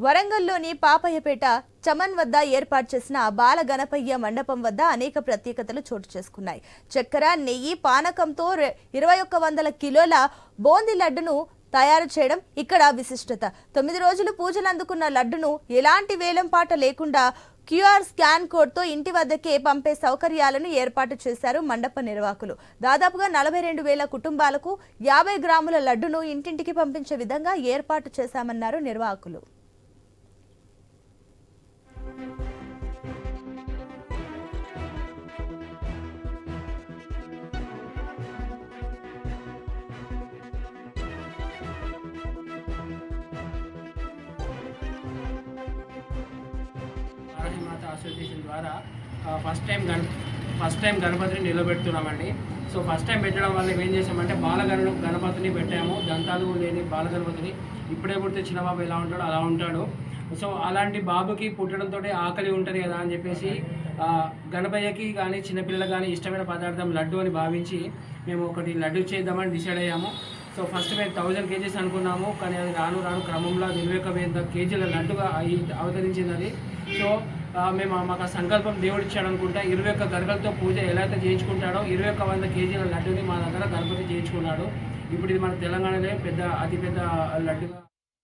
వరంగల్లోని పాపయ్యపేట చమన్ వద్ద ఏర్పాటు చేసిన బాల గణపయ్య మండపం వద్ద అనేక ప్రత్యేకతలు చోటు చేసుకున్నాయి. చక్కెర నెయ్యి పానకంతో ఇరవై ఒక్క వందల కిలోల బోంది లడ్డును తయారు చేయడం ఇక్కడ విశిష్టత. తొమ్మిది రోజులు పూజలు అందుకున్న లడ్డును ఎలాంటి వేలంపాట లేకుండా క్యూఆర్ స్కాన్ కోడ్తో ఇంటి వద్దకే పంపే సౌకర్యాలను ఏర్పాటు చేశారు మండప నిర్వాహకులు. దాదాపుగా నలభై రెండు వేల కుటుంబాలకు యాభై గ్రాముల లడ్డును ఇంటింటికి పంపించే విధంగా ఏర్పాటు చేశామన్నారు నిర్వాహకులు. మాత అసోసియేషన్ ద్వారా ఫస్ట్ టైం గణ ఫస్ట్ టైం గణపతిని నిలబెడుతున్నామండి. సో ఫస్ట్ టైం పెట్టడం వల్ల ఏం చేసామంటే బాలగణ గణపతిని పెట్టాము. దంతాలు లేని బాలగణపతిని ఇప్పుడే పుడితే చిన్న బాబు ఎలా ఉంటాడో అలా ఉంటాడు. సో అలాంటి బాబుకి పుట్టడంతో ఆకలి ఉంటుంది కదా అని చెప్పేసి గణపయ్యకి కానీ చిన్నపిల్లలకు కానీ ఇష్టమైన పదార్థం లడ్డు అని భావించి మేము ఒకటి లడ్డు చేద్దామని డిసైడ్ అయ్యాము. సో ఫస్ట్ మేము థౌజండ్ కేజీస్ అనుకున్నాము కానీ అది రాను రాను క్రమంలో ఇరవై ఒక వేల కేజీల లడ్డుగా అయి అవతరించింది. అది సో మేము మాకు ఆ సంకల్పం దేవుడు ఇచ్చాడు అనుకుంటా ఇరవై ఒక్క గరగలతో పూజ ఎలా అయితే చేయించుకుంటాడో ఇరవై ఒక్క వంద కేజీల లడ్డుని మా దగ్గర గణపతి చేయించుకున్నాడు. ఇప్పుడు ఇది మన తెలంగాణలో పెద్ద అతిపెద్ద లడ్డుగా